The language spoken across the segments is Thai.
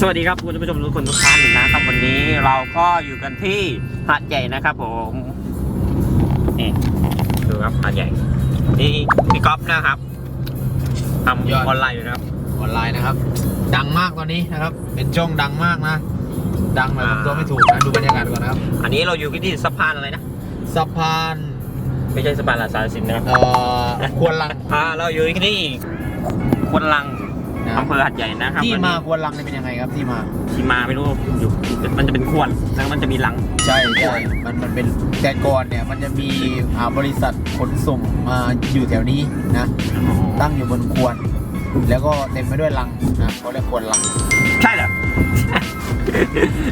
สวัสดีครับคุณผู้ชมทุกคนทุกท่านนะครับวันนี้เราก็อยู่กันที่หาดใหญ่นะครับผมนี่ดูครับหาดใหญ่นี่พี่ก๊อฟนะครับทำยอด ออนไลน์อยู่นะครับ ออนไลน์นะครับ ดังมากตอนนี้นะครับ เป็นช่องดังมากนะ ดังแบบอ่าทำตัวไม่ถูกนะ ดูบรรยากาศก่อนนะครับ อันนี้เราอยู่ที่สะพานอะไรนะสะพานไม่ใช่สะพานลาซาสินนะครับเอ่อควนลัง อ่าเราอยู่ที่ควนลัง นะอำเภอหาดใหญ่นะครับที่วันมานี้ควนลังนี่เป็นยังไงครับที่มาที่มาไม่รู้อยู่มันจะเป็นขวดแล้วมันจะมีลังใช่ใช่มันมันเป็นแต่ก่อนเนี่ยมันจะมีอ่าบริษัทขนส่งมาอยู่แถวนี้นะ ตั้งอยู่บนควนแล้วก็เต็มไปด้วยลังนะเขาเรียกควนลัง ใช่เหรอ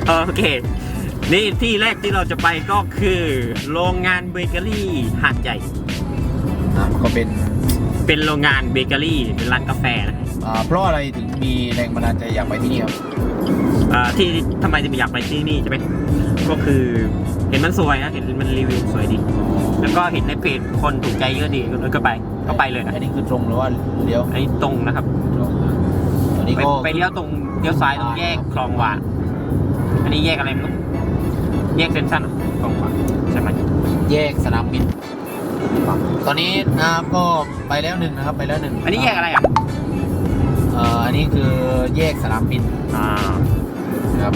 โอเคนี่ที่แรกที่เราจะไปก็คือ โรงงานเบเกอรี่หาดใหญ่อ่าก็เป็น เป็นโรงงานเบเกอรี่ เป็นร้านกาแฟนะอ่าเพราะอะไรถึงมีแรงบันดาลใจอยากไปที่นี่ครับ อ่าที่ทำไมถึงอยากไปที่นี่ใช่ไหมก็คือเห็นมันสวยนะเห็นมันรีวิวสวยดี แล้วก็เห็นในเพจคนถูกใจเยอะดีก็ไปก็ไปเลยนะอันนี้คือตรงหรือว่าเลี้ยวอันนี้ตรงนะครับ ตรงนะตอนนี้ไปก็ไปเลี้ยวตรงเลี้ยวซ้ายตรงแยกคลองหวานอันนี้แยกอะไรไม่รู้แยกเซนชั่นคลองหวานใช่ไหมแยกสนามบิน ตอนนี้นะครับก็ไปแล้วหนึ่งนะครับไปแล้วหนึ่งอันนี้แยกอะไรอะเอ่ออันนี้คือแยกสนามบินอ่านะครับ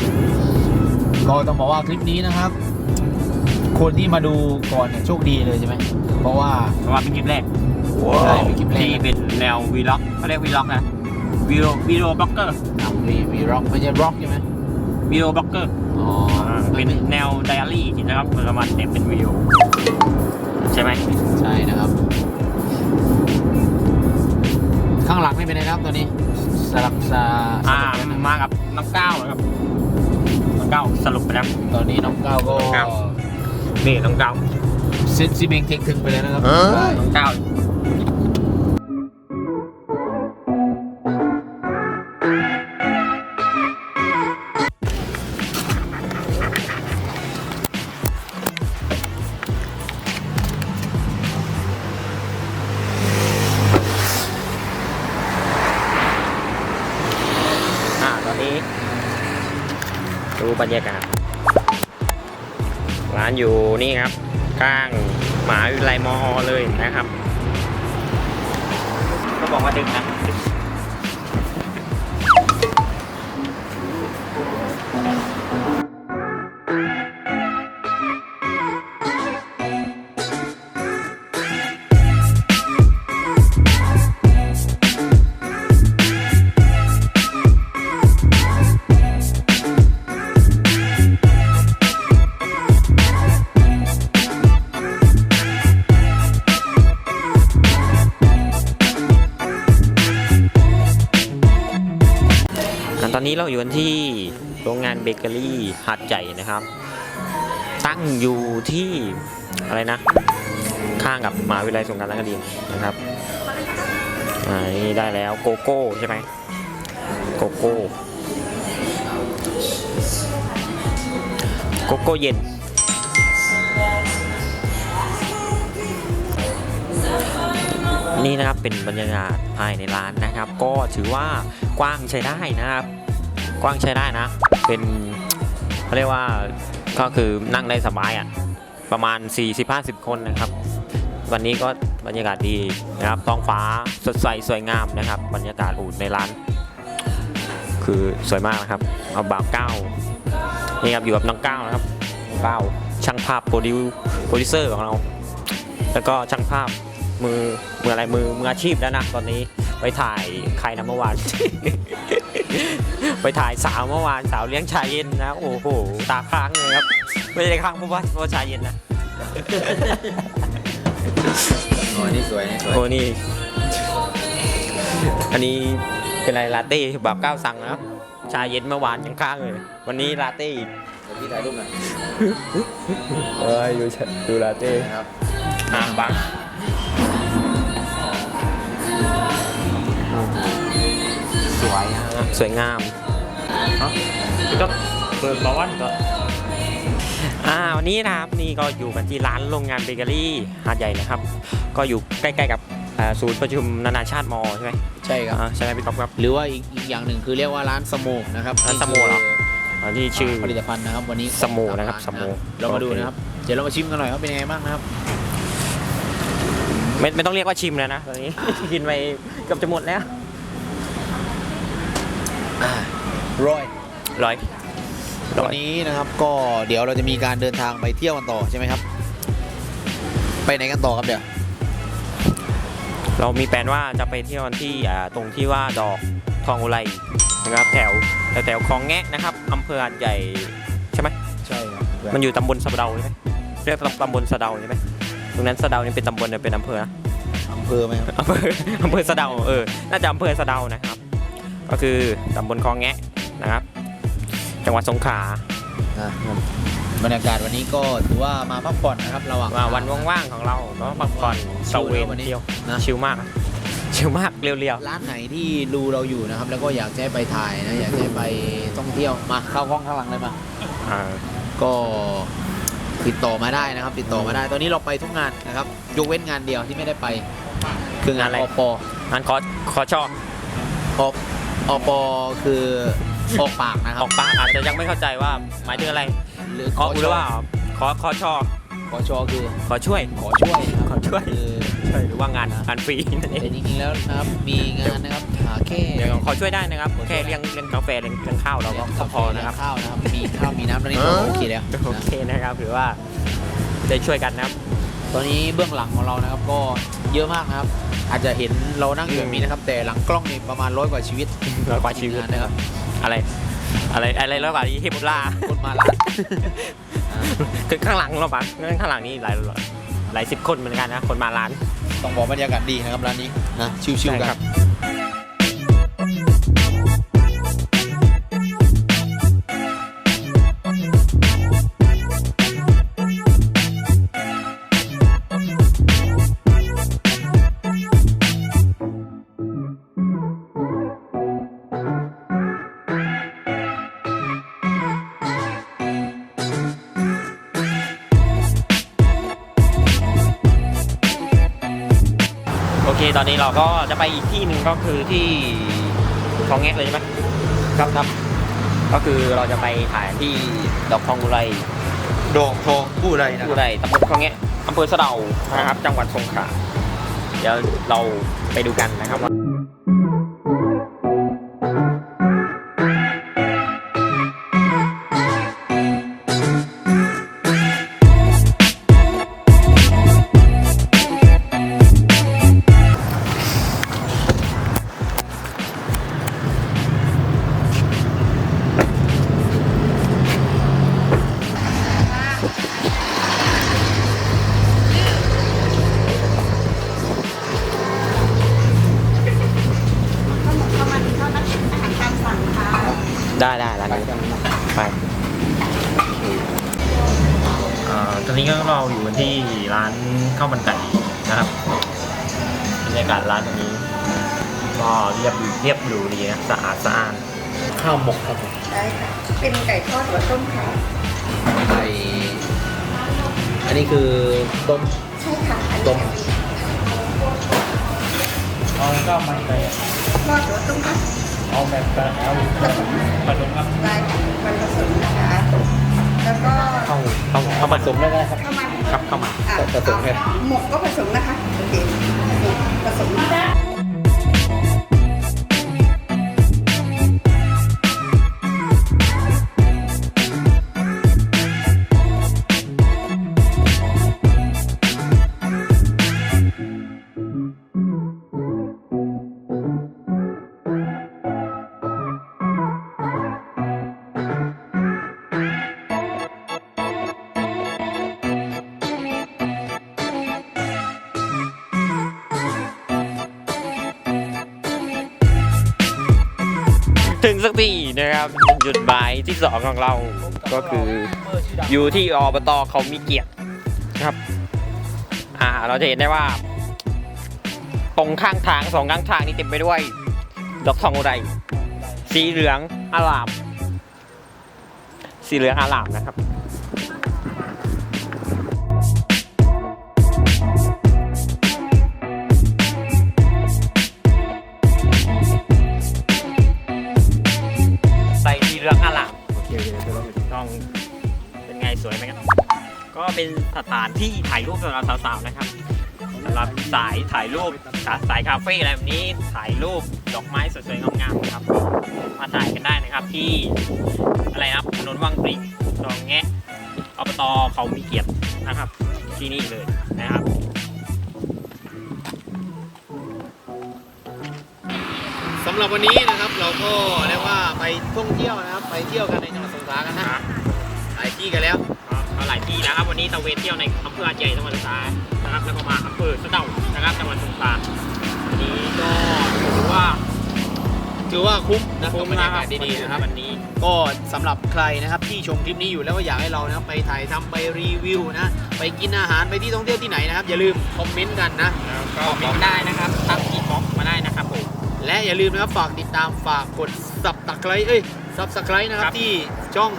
ก็ต้องบอกว่าคลิปนี้นะครับ คนที่มาดูก่อนเนี่ยโชคดีเลยใช่ไหมเพราะว่าเพราะว่าเป็นคลิปแรกใช่เป็นคลิปแรกที่เป็นแนววีล็อกเขาเรียกวีล็อกนะวีดีโอวีดีโอบล็อกเกอร์ทำวีวีร็อกไม่ใช่บล็อกใช่ไหมวีดีโอบล็อกเกอร์อ๋อ เป็นแนวไดอารี่นะครับมันประมาณเต็มเป็นวิดีโอใช่ไหมใช่นะครับ ข้างหลังไม่เป็นไรนะครับตอนนี้สลับซาอ่ามากับน้องก้าวนะครับน้องก้าวสรุปไปแล้วตอนนี้น้องก้าวก็น้องก้าวนี่น้องก้าวเซนซิเบงเทคถึงไปแล้วนะครับใช่น้องก้าว อนนี้ ดูบรรยากาศ ร้านอยู่นี่ครับข้างหมหาวิทยาลัยมอเลยนะครับ ก็บอกว่าดึกนะ อนนี้เราอยู่กันที่โรงงานเบเกอรี่หาดใหญ่นะครับ ตั้งอยู่ที่อะไรนะ ข้างกับมหาวิทยาลัยสงกานต์นครินนะครับอ่านี่ได้แล้วโกโก้ใช่ไหมโกโก้โกโก้เย็นนี่นะครับเป็นบรรยากาศภายในร้านนะครับ ก็ถือว่ากว้างใช้ได้นะครับ กว้างใช้ได้นะ เป็นเขาเรียกว่าก็คือนั่งได้สบายอะ ประมาณ 40-50 คนนะครับ วันนี้ก็บรรยากาศดีนะครับ ท้องฟ้าสดใสสวยงามนะครับ บรรยากาศอูดในร้าน คือสวยมากนะครับ เอาบ่าวเก้านี่ครับอยู่กับน้องเก้านะครับเก้าช่างภาพโปรดิวโปรดิวเซอร์ของเรา แล้วก็ช่างภาพมือมืออะไรมือมืออาชีพแล้วนะตอนนี้ ไปถ่ายใครนะเมื่อวาน ไปถ่ายสาวเมื่อวานสาวเลี้ยงชายเย็นนะ โอ้โห ตาค้างเลยครับ ไม่ได้ค้างเพราะว่าเพราะว่าชายเย็นนะโอ้ยนี่สวยนี่สวยโอ้นี่ อันนี้เป็นอะไรลาเต้แบบก้าวสั่งนะครับชาเย็นเมื่อวานยังค้างเลย วันนี้ลาเต้อีกเดี๋ยวพี่ถ่ายรูปหน่อยเอ้ยดูดูลาเต้นะครับอ่าบัง สวยงาม ก็เปิดมาวันก็อ่าวันนี้นะครับนี่ก็อยู่กันที่ร้านโรงงานเบเกอรี่หาดใหญ่นะครับ ก็อยู่ใกล้ๆกับไออ่าศูนย์ประชุมนานาชาติมอใช่ไหมใช่ครับ อ่าใช่ไหมพี่ก๊อฟครับ หรือว่าอีกอีกอย่างหนึ่งคือเรียกว่าร้านสโมกนะครับร้านสโมกเหรอ อ่าที่ชื่อ ผลิตภัณฑ์นะครับวันนี้สโมนะครับสโมเรามาดูนะครับ เดี๋ยวเรามาชิมกันหน่อยว่าเป็นยังไงบ้างนะครับ ไม่ไม่ต้องเรียกว่าชิมแล้วนะตอนนี้ กินไปเกือบจะหมดแล้ว ร้อยร้อยร้วัอนยนี้นะครับก็เดี๋ยวเราจะมีการเดินทางไปเที่ยวกันต่อใช่ไหมครับ ไปไหนกันต่อครับเดี๋ยวเรามีแผนว่าจะไปเที่ยวกันที่อ่าตรงที่ว่าดอกทองอุไรนะครับแถวแถวแถวคลองแงะนะครับอำเภอหาดใหญ่ใช่ไหมใช่ครับมันอยู่ตำบลสะเดาใช่ไหมเรียกตำบลสะเดาใช่ไหมตรงนั้นสะเดานี่เป็นตำบลหรือเป็นอำเภอนะ อำเภอไหมครับอำเภออำเภอสะเดาเออ น่าจะอำเภอสะเดานะครับ ก็คือตำบลคลองแงะ นะครับ จังหวัดสงขลาอะบรรยากาศวันนี้ก็ถือว่ามาพักผ่อนนะครับระหว่างว่าวันว่างๆของเราก็พักผ่อนตะเวนวันนี้เที่ยวนะชิลมากนะชิลมากเรียวร้านไหนที่ดูเราอยู่นะครับ แล้วก็อยากจะให้ไปถ่ายนะอยากจะให้ไปท่องเที่ยวมาเข้าห้องข้างหลังเลยมาๆอ่าก็ติดต่อมาได้นะครับ ติดต่อมาได้ ตอนนี้เราไปทุกงานนะครับยกเว้นงานเดียวที่ไม่ได้ไป คืองานอปงั้นขอขอชอบออปคือ ออกปากนะคอรัอบกปากอาจจะยังไม่เข้าใจว่าหมายถึงอะไรหรือขอหรือว่าขอขอชอขอชอคือขอช่วย ขอช่วยนะครับขอช่วย คือ ช่วยหรือว่างานงานฟรีนั่นเอแต่งจริงๆแล้วนะครับ มีงานนะครับหาแค่เดี๋ยวขอช่วยได้นะครับแค่เลี้ยงเลี้ยงกาแฟเลี้ยงเลี้ยงข้าวเราก็ก็พอนะครับ ข้าวนะครับ มีข้าวมีน้ำตอนนี้ก็โอเคแล้วโอนะเคนะครับถือว่าได้ช่วยกันนะครับ ตอนนี้เบื้องหลังของเรานะครับก็เยอะมากนะครับ อาจจะเห็นเรานั่งอยู่แบบนี้นะครับ แต่หลังกล้องนี่ประมาณร้อยกว่าชีวิตร้อยกว่าชีวิตงนนะครับ อะไร อะไรอะไรร้อยกว่าที่เทพบุตรลาคนมาร้านคือข้างหลังเราปะข้างหลังนี่หลายหลายสิบคนเหมือนกันนะคนมาร้าน ต้องบอกบรรยากาศดีนะครับร้านนี้นะชิวใช่ๆกัครัน ตอนนี้เราก็จะไปอีกที่หนึ่งก็คือที่คลองแงะเลยใช่ไหมครับครับ ก็คือเราจะไปถ่ายที่ดอกทองอุไรดอกทองผู้ใดนะอุไรตำบลคลองแงะอำเภอสะเดานะครับ จังหวัดสงขลาเดี๋ยวเราไปดูกันนะครับว่า ไปอ่าตอนนี้ก็เราอยู่กันที่ร้านข้าวมันไก่นะครับบรรยากาศร้านตรงนี้ ก็เรียบเรียบหรูดีนะสะอาดสะอ้านข้าวหมกครับผมได้ค่ะ เป็นไก่ทอดหัวต้มค่ะไก่อันนี้คือต้มใช่ค่ะอันต้นี้มเอาข้าวมันไก่ทอดหัวต้มค่ะ เอาแบบเอาผสมผสมครับได้มันผสมนะคะ แล้วก็เข้าเข้าเข้ามาผสมได้ไหมครับ เข้ามาครับเข้ามาอะผสมค่เอาหมกก็ผสมนะคะ โอเค ผสมได้ ถึงสักทีนะครับจุดหมายที่สองของเรา ก็คืออยู่ที่อบตเขามีเกียรตินะครับ อ่าเราจะเห็นได้ว่า ตรงข้างทางสองข้างทางนี่เต็มไปด้วย ดอกทองอุไรสีเหลืองอาลาม สีเหลืองอาลามนะครับ ก็เป็นสถานที่ถ่ายรูปสำหรับสาวๆนะครับสำหรับสายถ่ายรูปสายคาเฟ่อะไรแบบนี้ถ่ายรูปดอกไม้สวยๆงามๆนะครับมาถ่ายกันได้นะครับที่อะไรนะครับถนนวังปริงตรงแงะอบตเขามีเกียรตินะครับ ที่นี่เลยนะครับสำหรับวันนี้นะครับเราก็เรียกว่าไปท่องเที่ยวนะครับ ไปเที่ยวกันในจังหวัดสงขลากันนะหลายที่กันแล้ว ก็หลายที่นะครับ วันนี้ตะเวนเที่ยวในอำเภออาเจียจังหวัดสงขลานะครับแล้วก็มาอำเภอสะเดานะครับจังหวัดสงขลาวันนี้ก็ถือว่าถือว่าคุ้มนะคุ้มกับบรรนะยาครักาบศดีๆนะครับวันนี้ ก็สำหรับใครนะครับที่ชมคลิปนี้อยู่แล้วก็อยากให้เรานะครับไปถ่ายทำไปรีวิวนะไปกินอาหารไปที่ท่องเที่ยวที่ไหนนะครับ อย่าลืมคอมเมนต์กันนะก็คอมเมนต์ได้นะครับทักอีบ็อกมาได้นะครับผมและอย่าลืมนะครับฝากติดตามฝากกดสับตะไคร้เอ้ยสับสไครนะครัครับบที่ช่อง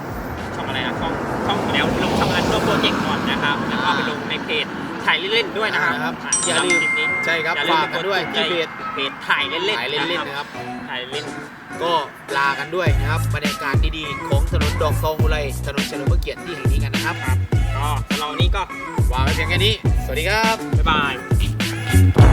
ช่องอะไรนะช่องช่องเดี๋ยวลงช่องอะไรร่วมโปรเจกต์ก่อนนะครับแล้วก็ไปลงในเพจถ่ายเล่นๆด้วยนะครับนะครับะอย่าลืมคลิปนี้ใช่ครับอย่าลืมฝากกันด้วยที่เพจ เพจถ่ายเล่นๆถ่ายเล่นๆนะครับ ถ่ายเล่นก็ลากันด้วยนะครับบรรยากาศดีๆ ของถนนดอกทองอุไรถนนเฉลิมพระเกียรติที่แห่งนี้กันนะครับก็สำหรับวันนี้ก็วางไว้เพียงแค่นี้ สวัสดีครับ บ๊ายบาย